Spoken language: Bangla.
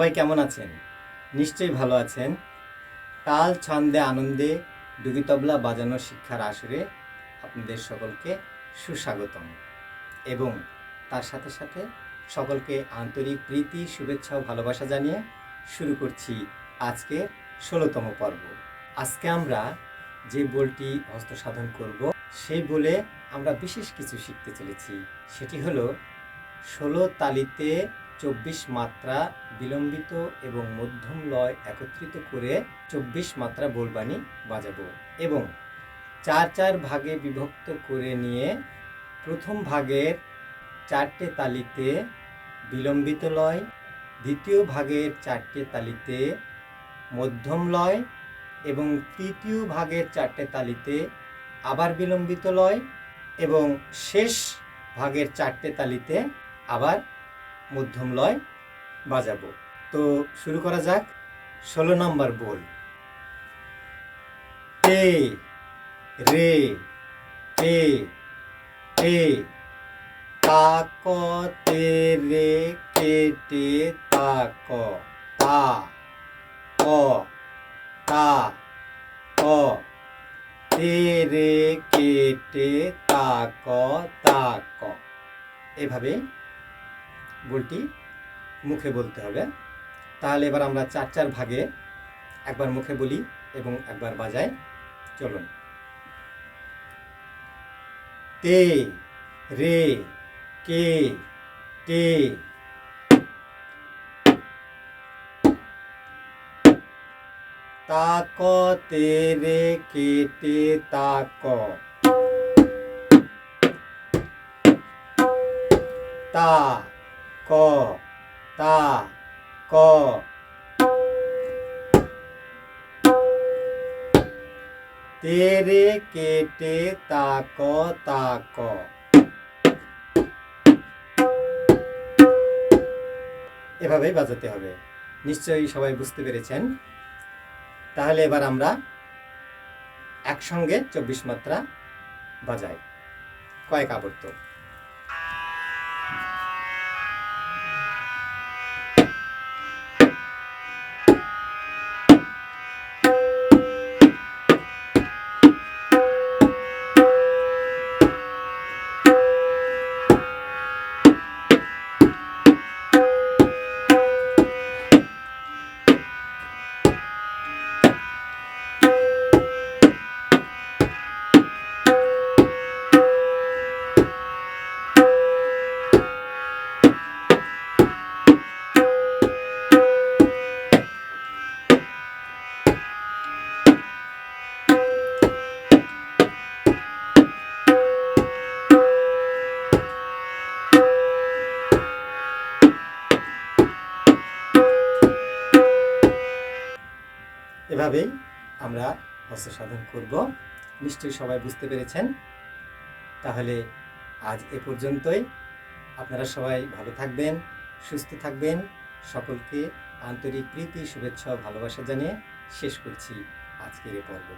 আছেন? নিশ্চয়ই ভালো আছেন। তাল ছন্দে আনন্দে ডুগি তবলা বাজানোর শিক্ষার আসরে আপনাদের সকলকে সুস্বাগতম। এবং তার সাথে সাথে সকলকে আন্তরিক প্রীতি, শুভেচ্ছা ও ভালোবাসা জানিয়ে শুরু করছি আজকে ষোলোতম পর্ব। আজকে আমরা যে বলটি হস্তসাধন করব, সেই বলে আমরা বিশেষ কিছু শিখতে চলেছি। সেটি হলো ষোলো তালিতে চব্বিশ মাত্রা বিলম্বিত এবং মধ্যম লয় একত্রিত করে চব্বিশ মাত্রা বোলবানি বাজাবো এবং চার চার ভাগে বিভক্ত করে নিয়ে প্রথম ভাগের চারটে তালিতে বিলম্বিত লয়, দ্বিতীয় ভাগের চারটে তালিতে মধ্যম লয় এবং তৃতীয় ভাগের চারটে তালিতে আবার বিলম্বিত লয় এবং শেষ ভাগের চারটে তালিতে আবার মধ্যম লয় বাজাবো। তো শুরু করা যাক। ষোলো নম্বর বোল। তে, রে, তে তে তাক তে, রে কেটে তাক তা, ক তা, ক, তে রে কেটে তাক তাক এভাবে বলটি মুখে বলতে হবে। তাহলে এবার আমরা চার চার ভাগে একবার মুখে বলি এবং একবার বাজাই চলুন। তে, রে, কে টে তাক, তে, রে কেটে তাক। তা। ক, তা, ক। তেরে, কেটে তাক তাক এভাবেই বাজাতে হবে। নিশ্চয়ই সবাই বুঝতে পেরেছেন? তাহলে এবার আমরা একসঙ্গে চব্বিশ মাত্রা বাজাই। কয়েক আবর্ত। এভাবেই আমরা হস্ত সাধন করব। নিশ্চয়ই সবাই বুঝতে পেরেছেন। তাহলে আজ এ পর্যন্তই। আপনারা সবাই ভালো থাকবেন, সুস্থ থাকবেন। সকলকে আন্তরিক প্রীতি, শুভেচ্ছা ভালোবাসা জানিয়ে শেষ করছি আজকের এ পর্ব।